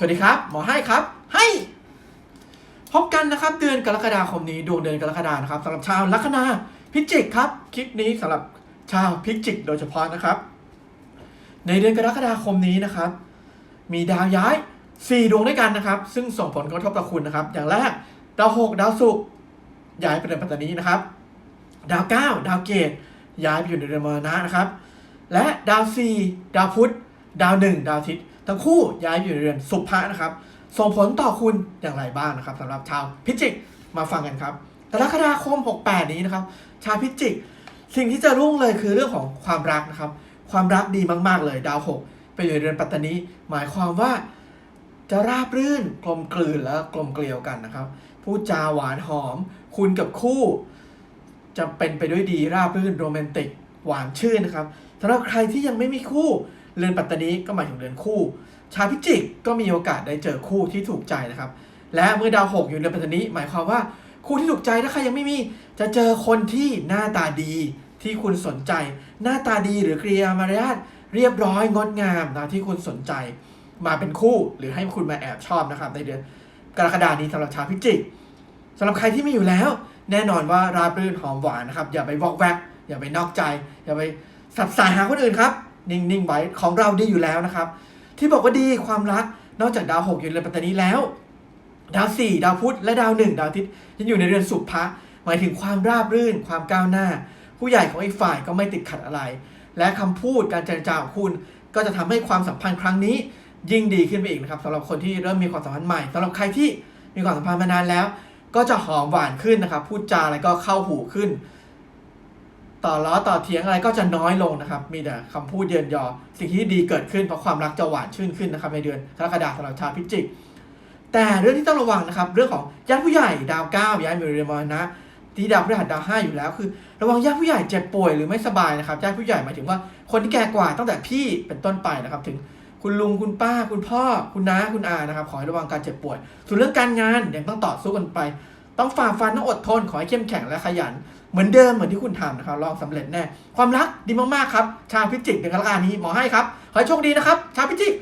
สวัสดีครับ หมอให้ครับ ให้ พบกันนะครับ เดือนกรกฎาคมนี้ดวงเดือนกรกฎานะครับสำหรับชาวลัคนาพิจิกครับ คลิปนี้สำหรับชาวพิจิกโดยเฉพาะนะครับ ในเดือนกรกฎาคมนี้นะครับ มีดาวย้าย 4 ดวงด้วยกันนะครับ ซึ่งส่งผลกระทบต่อคุณนะครับ อย่างแรกดาวหกดาวศุกร์ย้ายไปเดือนปัตตานีนะครับ ดาวเก้าดาวเกตย้ายไปอยู่ในเดือนมรณะนะครับ และดาวสี่ดาวพุธดาวหนึ่งดาวอาทิตย์ ทั้งคู่ย้ายอยู่ในเดือนสุภะนะครับ ส่งผลต่อคุณอย่างไรบ้างนะครับสำหรับชาวพิจิกมาฟังกันครับกรกฎาคม 68 นี้นะครับ ชาวพิจิก สิ่งที่จะรุ่งเลยคือเรื่องของความรักนะครับ ความรักดีมากๆเลยดาวหกไปอยู่ในเดือนปัตตานีหมายความว่าจะราบรื่นกลมกลืนและกลมเกลียวกันนะครับพูดจาหวานหอม คุณกับคู่ จะเป็นไปด้วยดีราบรื่นโรแมนติก หวานชื่นนะครับสำหรับใครที่ยังไม่มีคู่ เรือนปัตตานีก็หมายถึงเรือนคู่ ชาวพิจิกก็มีโอกาสได้เจอคู่ที่ถูกใจนะครับ และเมื่อดาวหกอยู่เรือนปัตตานีหมายความว่าคู่ที่ถูกใจถ้าใครยังไม่มี จะเจอคนที่หน้าตาดีที่คุณสนใจ หน้าตาดีหรือกริยามารยาทเรียบร้อยงดงามนะที่คุณสนใจ มาเป็นคู่หรือให้คุณมาแอบชอบนะครับ ในเดือนกรกฎานี้สำหรับชาวพิจิกสำหรับใครที่มีอยู่แล้ว แน่นอนว่าราบรื่นหอมหวานนะครับ อย่าไปวอกแวกอย่าไปนอกใจ อย่าไปสับสายหาคนอื่นครับ นิ่งๆไว้ของเราดีอยู่แล้วนะครับ ที่บอกว่าดีความรักนอกจากดาวหกอยู่ในเรือนปัตตานีแล้ว ดาวสี่ดาวพุธและดาวหนึ่งดาวอาทิตย์ยังอยู่ในเรือนสุภะหมายถึงความราบรื่น ความก้าวหน้า ผู้ใหญ่ของอีกฝ่ายก็ไม่ติดขัดอะไร และคำพูดการเจรจาของคุณก็จะทำให้ความสัมพันธ์ครั้งนี้ ยิ่งดีขึ้นไปอีกนะครับสำหรับคนที่เริ่มมีความสัมพันธ์ใหม่สำหรับใครที่มีความสัมพันธ์มานานแล้ว ก็จะหอมหวานขึ้นนะครับ พูดจาอะไรก็เข้าหูขึ้น ต่อล้อต่อเถียงอะไรก็จะน้อยลงนะครับ มีแต่คำพูดเยินยอ สิ่งที่ดีเกิดขึ้นเพราะความรักจะหวานชื่นขึ้นนะครับในเดือนกรกฎาคมสำหรับชาวพิจิก แต่เรื่องที่ต้องระวังนะครับ เรื่องของญาติผู้ใหญ่ดาวเก้าย้ายมาอยู่ในเรือนมรณะที่ดาวพฤหัสดาวห้าอยู่แล้วคือ ระวังญาติผู้ใหญ่เจ็บป่วยหรือไม่สบายนะครับญาติผู้ใหญ่หมายถึงว่าคนที่แก่กว่าตั้งแต่พี่เป็นต้นไปนะครับ ถึงคุณลุงคุณป้า คุณพ่อ คุณน้าคุณอานะครับขอให้ระวังการเจ็บป่วย ส่วนเรื่องการงานยังต้องต่อสู้กันไป ต้องฝ่าฟันต้องอดทนขอให้เข้มแข็งและขยัน เหมือนเดิมเหมือนที่คุณทำนะครับลองสำเร็จแน่ความรักดีมากๆครับ ชาวพิจิกเดือนกรกฎานี้หมอให้ครับขอให้โชคดีนะครับ ชาวพิจิก